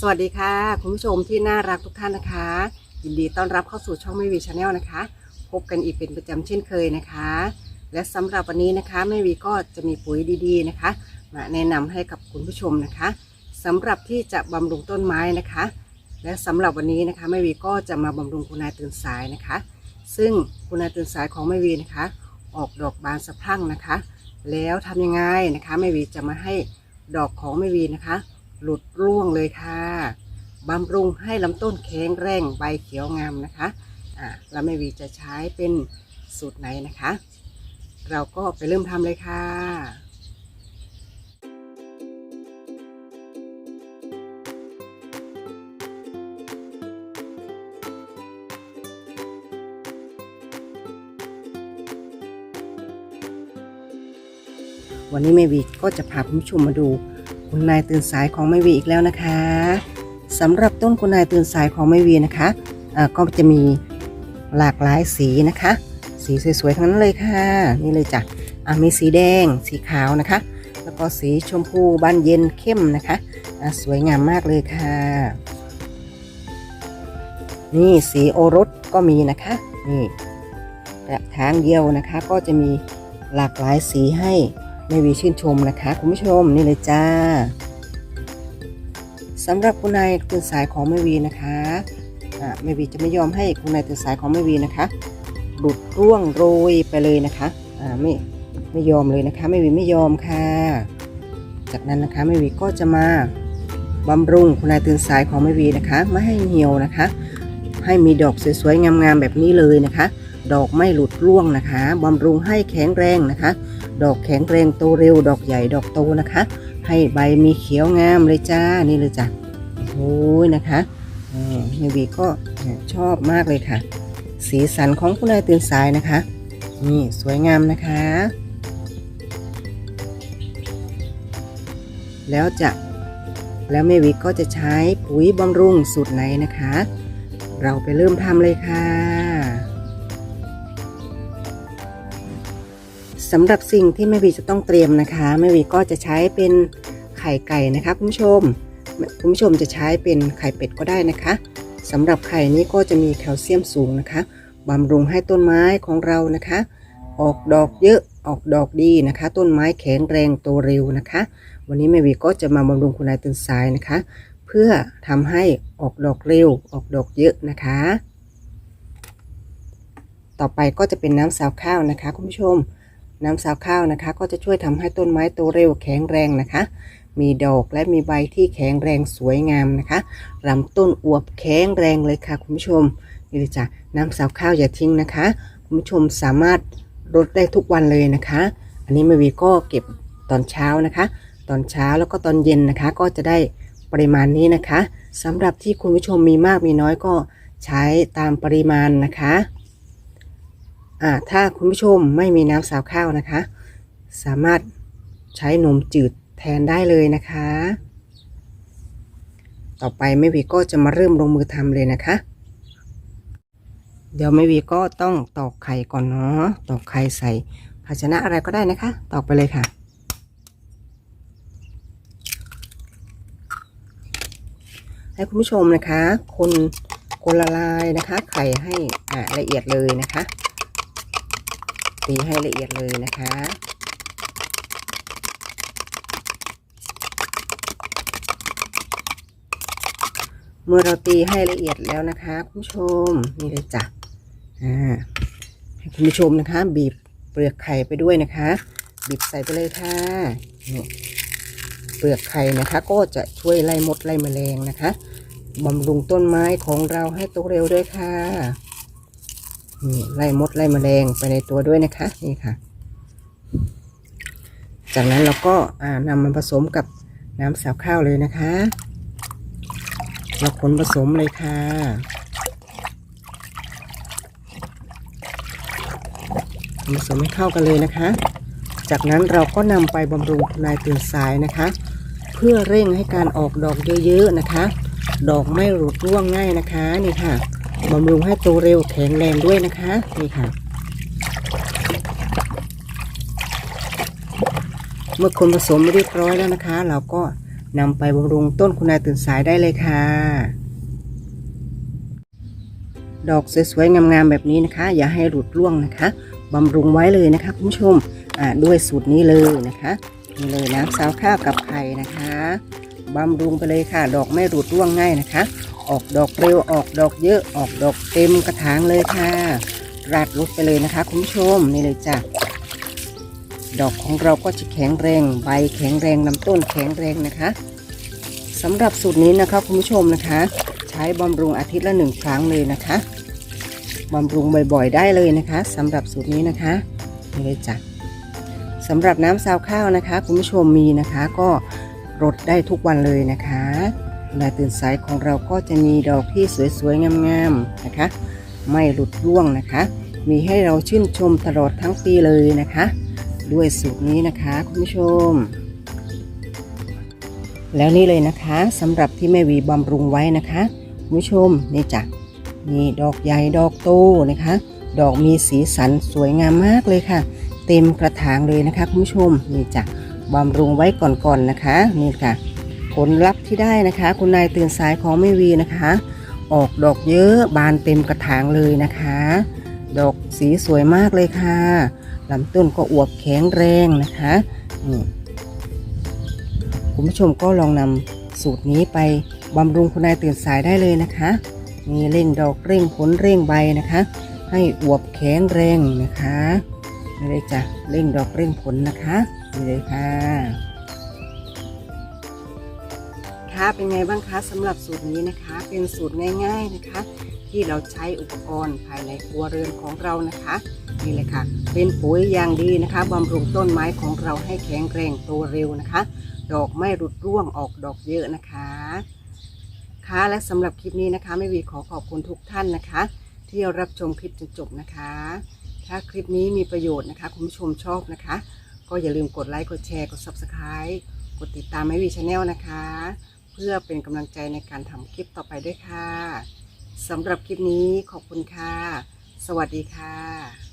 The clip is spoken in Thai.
สวัสดีค่ะ คุณผู้ชมที่น่ารักทุกท่านนะคะ ยินดีต้อนรับเข้าสู่ช่องไม่วีชาแนลนะคะ พบกันอีกเป็นประจำเช่นเคยนะคะ และสำหรับวันนี้นะคะแม่วีก็จะมีปุ๋ยดีๆนะคะ มาแนะนำให้กับคุณผู้ชมนะคะสำหรับที่จะบำรุงต้นไม้นะคะ และสำหรับวันนี้นะคะแม่วีก็จะมาบำรุงคุณนายตื่นสายนะคะ ซึ่งคุณนายตื่นสายของแม่วีนะคะ ออกดอกบานสะพรั่งนะคะ แล้วทำยังไงนะคะแม่วีจะมาให้ดอกของแม่วีนะคะ หลุดร่วงเลยค่ะบำรุงให้ลำต้นแข็งแรงใบเขียวงามนะคะอ่าแล้วแม่วีจะใช้เป็นสูตรไหนนะคะ เราก็ไปเริ่มทำเลยค่ะวันนี้แม่วีก็จะพาคุณผู้ชมมาดู คุณนายตื่นสายของแม่วีอีกแล้วนะคะสำหรับต้นคุณนายตื่นสายของแม่วีนะคะก็จะมีหลากหลายสีนะคะ สีสวยๆ ทั้งนั้นเลยค่ะ นี่เลยจ้ะมีสีแดง สีขาวนะคะ แล้วก็สีชมพูบานเย็นเข้มนะคะอ่าสวยงามมากเลยค่ะ นี่สีโอรสก็มีนะคะ นี่กระถางเดียวนะคะก็จะมีหลากหลายสีให้ แม่วีชื่นชมนะคะ คุณผู้ชมนี่เลยจ้าสำหรับคุณนายตื่นสายของแม่วีนะคะอ่าแม่วีจะไม่ยอมให้คุณนายตื่นสายของแม่วีนะคะหลุดร่วงโรยไปเลยนะคะอ่าไม่ไม่ยอมเลยนะคะแม่วีไม่ยอมค่ะ จากนั้นนะคะแม่วีก็จะมาบำรุงคุณนายตื่นสายของแม่วีนะคะไม่ให้เหี่ยวนะคะ ให้มีดอกสวยๆงามๆแบบนี้เลยนะคะ ดอกไม่หลุดร่วงนะคะบำรุงให้แข็งแรงนะคะ ดอกแข็งแรงโตเร็ว ดอกใหญ่ดอกโตนะคะ ให้ใบมีเขียวงามเลยจ้านี่เลยจ้ะโอ้ยนะคะอ่าเฮยวีก็ชอบมากเลยค่ะ สีสันของคุณนายตื่นสายนะคะ นี่สวยงามนะคะ แล้วจะแล้วแม่วิก็จะใช้ปุ๋ยบำรุงสูตรไหนนะคะ เราไปเริ่มทำเลยค่ะ สำหรับสิ่งที่แม่วีจะต้องเตรียมนะคะแม่วีก็จะใช้เป็นไข่ไก่นะคะคุณผู้ชมคุณผู้ชมจะใช้เป็นไข่เป็ดก็ได้นะคะสำหรับไข่นี้ก็จะมีแคลเซียมสูงนะคะบำรุงให้ต้นไม้ของเรานะคะ ออกดอกเยอะออกดอกดีนะคะ ต้นไม้แข็งแรงโตเร็วนะคะ วันนี้แม่วีก็จะมาบำรุงคุณนายตื่นสายนะคะ เพื่อทำให้ออกดอกเร็วออกดอกเยอะนะคะ ต่อไปก็จะเป็นน้ำสาวข้าวนะคะ คุณผู้ชม น้ำสาวข้าวนะคะ ก็จะช่วยทำให้ต้นไม้โตเร็วแข็งแรงนะคะ มีดอกและมีใบที่แข็งแรงสวยงามนะคะลำต้นอวบแข็งแรงเลยค่ะคุณผู้ชมนี่เลยจ้ะน้ำสาวข้าวอย่าทิ้งนะคะ คุณผู้ชมสามารถรดได้ทุกวันเลยนะคะ อันนี้แม่วีก็เก็บตอนเช้านะคะ ตอนเช้าแล้วก็ตอนเย็นนะคะ ก็จะได้ปริมาณนี้นะคะสำหรับที่คุณผู้ชมมีมากมีน้อยก็ใช้ตามปริมาณนะคะ อ่าถ้าคุณผู้ชมไม่มีน้ำสาวข้าวนะคะ สามารถใช้นมจืดแทนได้เลยนะคะ ต่อไปแม่วีก็จะมาเริ่มลงมือทำเลยนะคะ เดี๋ยวแม่วีก็ต้องตอกไข่ก่อนเนาะตอกไข่ใส่ภาชนะอะไรก็ได้นะคะ ตอกไปเลยค่ะให้คุณผู้ชมนะคะ คนคนละลายนะคะ ไข่ให้ละเอียดเลยนะคะ ตีให้ละเอียดเลยนะคะ เมื่อเราตีให้ละเอียดแล้วนะคะคุณผู้ชมนี่เลยจ้ะอ่าให้คุณผู้ชมนะคะ บีบเปลือกไข่ไปด้วยนะคะ บีบใส่ไปเลยค่ะนี่เปลือกไข่นะคะ ก็จะช่วยไล่มดไล่แมลงนะคะบำรุงต้นไม้ของเราให้โตเร็วด้วยค่ะ นี่ไล่มดไล่แมลงไปในตัวด้วยนะคะนี่ค่ะ จากนั้นเราก็อ่านำมันผสมกับน้ำสาวข้าวเลยนะคะ เราคนผสมเลยค่ะผสมให้เข้ากันเลยนะคะ จากนั้นเราก็นำไปบำรุงทลายตื่นสายนะคะ เพื่อเร่งให้การออกดอกเยอะๆนะคะ ดอกไม่หลุดร่วงง่ายนะคะนี่ค่ะ บำรุงให้โตเร็วแข็งแรงด้วยนะคะนี่ค่ะ เมื่อคนผสมเรียบร้อยแล้วนะคะ เราก็นำไปบำรุงต้นคุณนายตื่นสายได้เลยค่ะ ดอกสวยๆงามๆแบบนี้นะคะ อย่าให้หลุดร่วงนะคะบำรุงไว้เลยนะคะคุณผู้ชมด้วยสูตรนี้เลยนะคะนี่เลยน้ำซาวข้าวกับไข่นะคะ บำรุงไปเลยค่ะ ดอกไม่หลุดร่วงง่ายนะคะ ออกดอกเร็วออกดอกเยอะออกดอกเต็มกระถางเลยค่ะราดรถไปเลยนะคะ คุณผู้ชมนี่เลยจ้ะดอกของเราก็จะแข็งแรง ใบแข็งแรงลำต้นแข็งแรงนะคะสำหรับสูตรนี้นะคะคุณผู้ชมนะคะ ใช้บำรุงอาทิตย์ละหนึ่งครั้งเลยนะคะบำรุงบ่อยๆ ได้เลยนะคะสำหรับสูตรนี้นะคะนี่เลยจ้ะสำหรับน้ำซาวข้าวนะคะ คุณผู้ชมมีนะคะ ก็ รดได้ทุกวันเลยนะคะเวลาตื่นสายของเราก็จะมีดอกที่สวยๆงามๆนะคะ ไม่หลุดร่วงนะคะ มีให้เราชื่นชมตลอดทั้งปีเลยนะคะ ด้วยสูตรนี้นะคะคุณผู้ชม แล้วนี่เลยนะคะสำหรับที่แม่วีบำรุงไว้นะคะคุณผู้ชมนี่จ้ะนี่ดอกใหญ่ดอกโตนะคะ ดอกมีสีสันสวยงามมากเลยค่ะ เต็มกระถางเลยนะคะคุณผู้ชมนี่จ้ะ บำรุงไว้ก่อนๆนะคะนี่ค่ะ ผลลัพธ์ที่ได้นะคะ คุณนายตื่นสายของแม่วีนะคะ ออกดอกเยอะบานเต็มกระถางเลยนะคะ ดอกสีสวยมากเลยค่ะลำต้นก็อวบแข็งแรงนะคะนี่คุณผู้ชมก็ลองนำสูตรนี้ไปบำรุงคุณนายตื่นสายได้เลยนะคะมีเร่งดอกเร่งผลเร่งใบนะคะ ให้อวบแข็งแรงนะคะนี่เลยจ้ะเร่งดอกเร่งผลนะคะ นี่เลยค่ะ ค่ะเป็นไงบ้างคะสำหรับสูตรนี้นะคะ เป็นสูตรง่าย ๆนะคะ ที่เราใช้อุปกรณ์ภายในครัวเรือนของเรานะคะนี่เลยค่ะ เป็นปุ๋ยอย่างดีนะคะบำรุงต้นไม้ของเราให้แข็งแรงโตเร็วนะคะ ดอกไม่รุดร่วงออกดอกเยอะนะคะค่ะและสำหรับคลิปนี้นะคะไม่วีขอขอบคุณทุกท่านนะคะ ที่รับชมคลิปจนจบนะคะ ถ้าคลิปนี้มีประโยชน์นะคะ คุณผู้ชมชอบนะคะ ก็อย่าลืมกดไลค์กดแชร์กด subscribe กดติดตามไม่วีชาแนลนะคะ เพื่อเป็นกำลังใจในการทำคลิปต่อไปด้วยค่ะสำหรับคลิปนี้ขอบคุณค่ะ สวัสดีค่ะ